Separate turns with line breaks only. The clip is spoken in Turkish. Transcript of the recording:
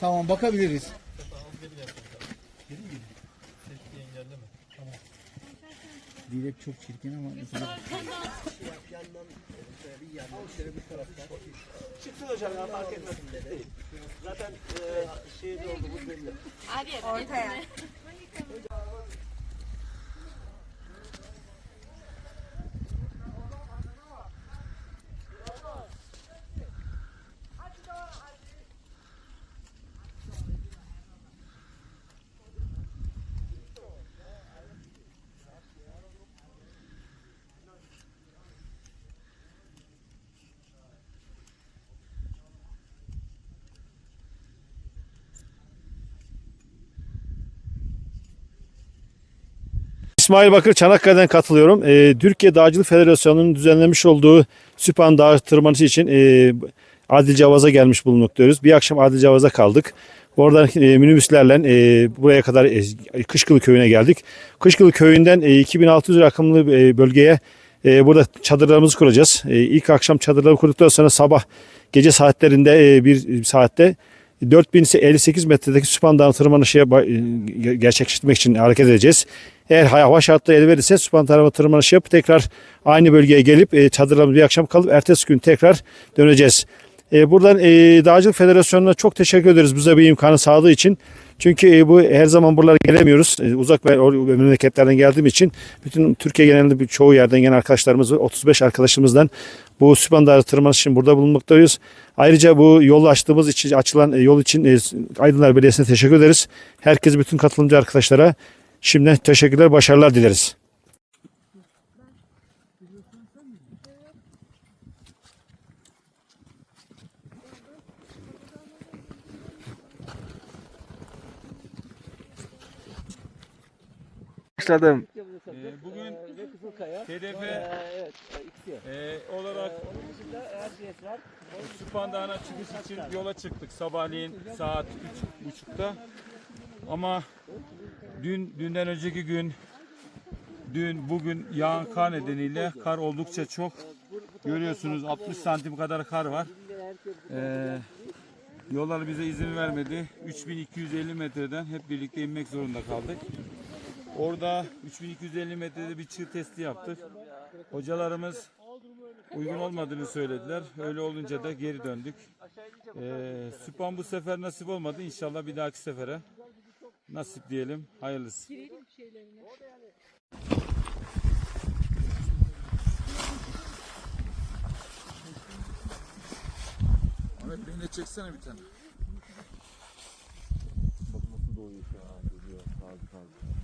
Tamam bakabiliriz. Dilek çok çirkin ama
Çıksın hocam ya fark etmez. Zaten e, şeyde oldu bu belli.
Ortaya.
İsmail Bakır Çanakkale'den katılıyorum. Ee, Türkiye Dağcılık Federasyonu'nun düzenlemiş olduğu Süphan Dağı tırmanışı için e, Adil Cavaz'a gelmiş bulunmaktayız. Bir akşam Adil Cavaz'a kaldık. Oradan e, minibüslerle e, buraya kadar e, Kışkılı Köyü'ne geldik. Kışkılı Köyü'nden e, 2600 rakımlı e, bölgeye e, burada çadırlarımızı kuracağız. E, ilk akşam çadırları kurduktan sonra sabah gece saatlerinde e, bir saatte 4058 metredeki Süphan Dağı tırmanışı e, gerçekleştirmek için hareket edeceğiz. Eğer hava şartları el verirse Süphan Dağı tırmanışı yapıp tekrar aynı bölgeye gelip e, çadırlarımızda bir akşam kalıp ertesi gün tekrar döneceğiz. E, buradan Dağcılık Federasyonu'na çok teşekkür ederiz bize bir imkanı sağladığı için. Çünkü e, bu her zaman buralara gelemiyoruz. E, uzak ve memleketlerden geldiğim için bütün Türkiye genelinde bir çoğu yerden gelen arkadaşlarımız var. 35 arkadaşımızdan bu Süphan Dağı tırmanışı için burada bulunmaktayız. Ayrıca bu yolu açtığımız için açılan e, yol için Aydınlar Belediyesi'ne teşekkür ederiz. Herkes bütün katılımcı arkadaşlara şimdiden teşekkürler, başarılar dileriz.
Başladım.
bugün
Ve Kızılkaya.
TDF
Ee, evet, e,
e, olarak
Ee.
Süphan Dağı'na çıkış için yola çıktık sabahleyin saat üç buçukta. Ama dün dünden önceki gün dün bugün yağan kar nedeniyle kar oldukça çok. Görüyorsunuz 60 santim kadar kar var. Ee, yollar bize izin vermedi. 3250 metreden hep birlikte inmek zorunda kaldık. Orada 3250 metrede bir çığ testi yaptık. Hocalarımız uygun olmadığını söylediler. Öyle olunca da geri döndük. Ee, Süphan bu sefer nasip olmadı. İnşallah bir dahaki sefere nasip diyelim. Hayırlısı.
Ahmet beni de çeksene bir tane.
Bak nasıl doğuyor şu an. Geliyor. Taze taze.